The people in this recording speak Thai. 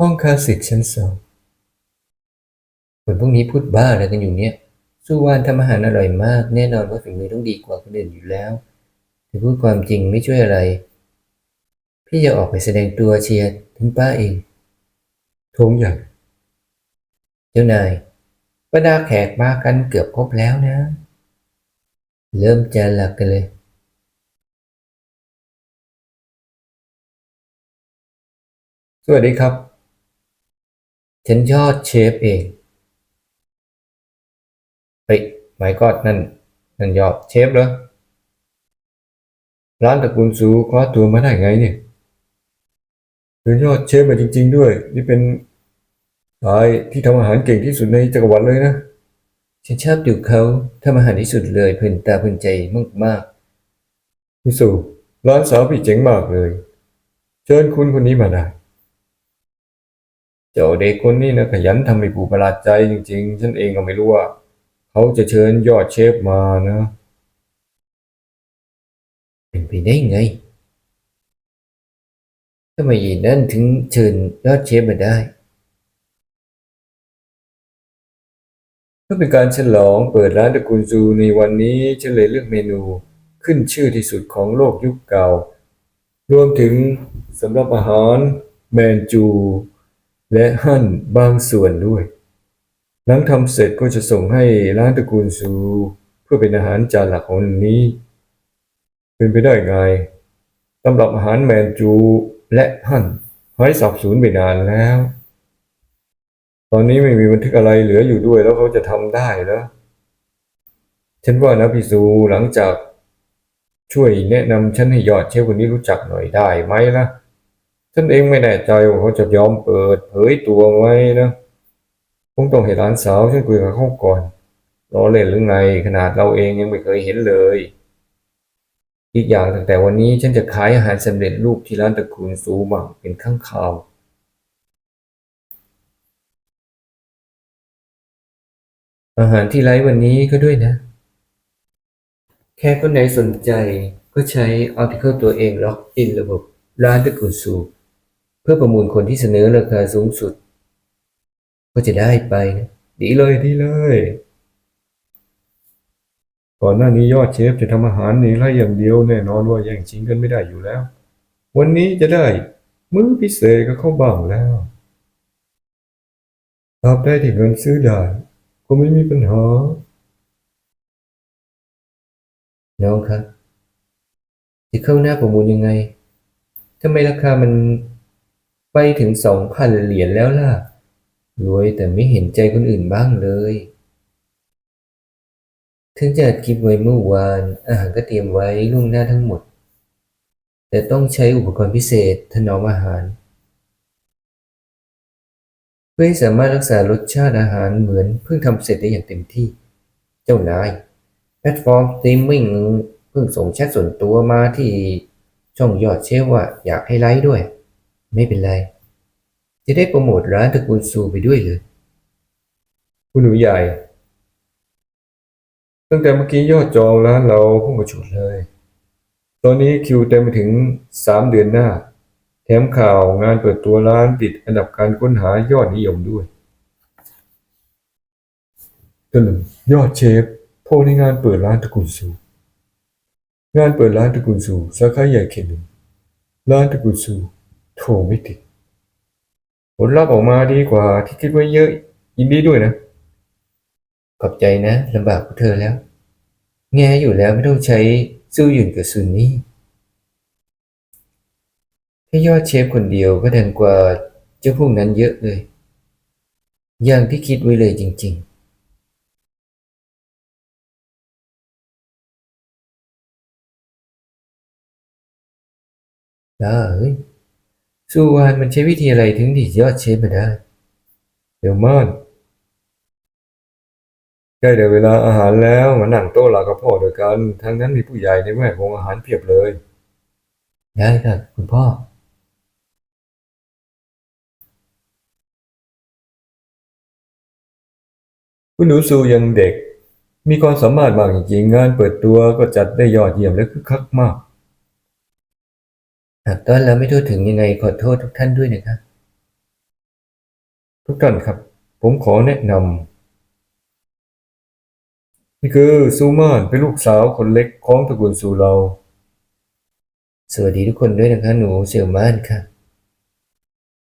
ห้องคลาสสิกชั้นสองคนพวกนี้พูดบ้าอะไรกันอยู่เนี่ยสุวรรณทำอาหารอร่อยมาก แน่นอนว่าฝีมือต้องดีกว่าคนอื่นอยู่แล้วแต่พูดความจริงไม่ช่วยอะไร พี่จะออกไปแสดงตัวเชียร์ถึงป้าเองโถงใหญ่เจ้านายบรรดาแขกมากันเกือบครบแล้วนะ เริ่มจะหลักกันเลยสวัสดีครับ ฉันยอดเชฟเอง เฮ้ยหมายกอดนั่น นั่นยอดเชฟเหรอ ร้านตระกูลซูคว้าตัวมาได้ไงเนี่ยเป็นยอดเชฟมาจริง ๆ ด้วย นี่เป็นชายที่ทำอาหารเก่งที่สุดในจักรวรรดิเลยนะ ฉันชอบดูเขาทำอาหารที่สุดเลยเพลินตาเพลินใจมากๆพี่สุร้านสาวพี่เจ๋งมากเลย เชิญคุณคนนี้มาได้ เจ้าเด็กคนนี้นะขยันทำให้ผู้ประหลาดใจจริง ๆ ฉันเองก็ไม่รู้ว่าเขาจะเชิญยอดเชฟมานะ เป็นไปได้ไงทำไมยีนั่นถึงเชิญยอดเชฟมาได้เพื่อเป็นการฉลองเปิดร้านตระกูลซูในวันนี้ฉันเลยเลือกเมนูขึ้นชื่อที่สุดของโลกยุคเก่า รวมถึงสำหรับอาหารแมนจู และหั่นบางส่วนด้วย หลังทำเสร็จก็จะส่งให้ร้านตระกูลซู เพื่อเป็นอาหารจานหลักของนี้ เป็นไปได้ไงสำหรับอาหารแมนจูและหั่นหายสับสูญไปนานแล้ว ตอนนี้ไม่มีบันทึกอะไรเหลืออยู่ด้วยแล้วเขาจะทำได้แล้วฉันว่านะพี่ซูหลังจากช่วยแนะนำฉันให้ยอดเชฟคนนี้รู้จักหน่อยได้ไหมล่ะ ฉันเองไม่แน่ใจว่าเขาจะยอมเปิดเผยตัวไหมนะคงต้องให้หลานสาวฉันคุยกับเขาก่อนรอเล่นหรือไง ขนาดเราเองยังไม่เคยเห็นเลย อีกอย่างตั้งแต่วันนี้ฉันจะขายอาหารสำเร็จรูปที่ร้านตระกูลซูบังเป็นข้างข่าวอาหารที่ไลฟ์วันนี้ก็ด้วยนะ แค่คนไหนสนใจก็ใช้ Article ตัวเองล็อกอินระบบร้านตระกูลซู เพื่อประมูลคนที่เสนอราคาสูงสุด ก็จะได้ไปนะดีเลยดีเลยก่อนหน้านี้ยอดเชฟจะทำอาหารในไร่อย่างเดียวแน่นอนว่าแย่งชิงกันไม่ได้อยู่แล้ว วันนี้จะได้มื้อพิเศษก็เข้าบ้างแล้วราบได้ที่เงินซื้อได้ก็ไม่มีปัญหา น้องครับจะเข้าหน้าประมูลยังไงทำไมราคามัน ไปถึงสองพันเหรียญแล้วล่ะ รวยแต่ไม่เห็นใจคนอื่นบ้างเลยถึงจะอัดคลิปไว้เมื่อวาน อาหารก็เตรียมไว้ล่วงหน้าทั้งหมด แต่ต้องใช้อุปกรณ์พิเศษถนอมอาหาร เพื่อให้สามารถรักษารสชาติอาหารเหมือนเพิ่งทำเสร็จได้อย่างเต็มที่ เจ้านาย แพลตฟอร์มสตรีมมิ่งเพิ่งส่งแชทส่วนตัวมาที่ช่องยอดเชฟว่าอยากให้ไลฟ์ด้วย ไม่เป็นไร จะได้โปรโมทร้านตระกูลซูไปด้วยเลยคุณหนูใหญ่ ตั้งแต่เมื่อกี้ยอดจองร้านเราพุ่งกระฉุดเลย ตอนนี้คิวเต็มไปถึงสามเดือนหน้า แถมข่าวงานเปิดตัวร้านติดอันดับการค้นหายอดนิยมด้วยตหนึ่งยอดเชฟโพในงานเปิดร้านตระกูลซู งานเปิดร้านตระกูลซูสาขาใหญ่เขตหนึ่งร้านตระกูลซู โทรไม่ติด ผลลัพธ์ออกมาดีกว่าที่คิดไว้เยอะยินดีด้วยนะ ขอบใจนะลำบากพวกเธอแล้ว แง่อยู่แล้วไม่ต้องใช้สู้หยุ่นกับซุนนี่แค่ยอดเชฟคนเดียวก็ดังกว่าเจ้าพวกนั้นเยอะเลย อย่างที่คิดไว้เลยจริงๆได้เฮ้ย สุวรรณมันใช้วิธีอะไรถึงดียอดเชฟมาได้เดี๋ยวมอนใกล้ได้เวลาอาหารแล้วมานั่งโต๊ะลากับพ่อด้วยกันทั้งนั้นมีผู้ใหญ่ในแวดวงอาหารเพียบเลย ได้ครับคุณพ่อ คุณหนูซูยังเด็ก มีความสามารถมากจริงๆงานเปิดตัวก็จัดได้ยอดเยี่ยมและคึกคักมาก หากต้อนรับไม่ทั่วถึงยังไงขอโทษทุกท่านด้วยนะครับ ทุกท่านครับ ผมขอแนะนำนี่คือซูมานเป็นลูกสาวคนเล็กของตระกูลซูเรา สวัสดีทุกคนด้วยนะครับหนูเสี่ยวม่านค่ะ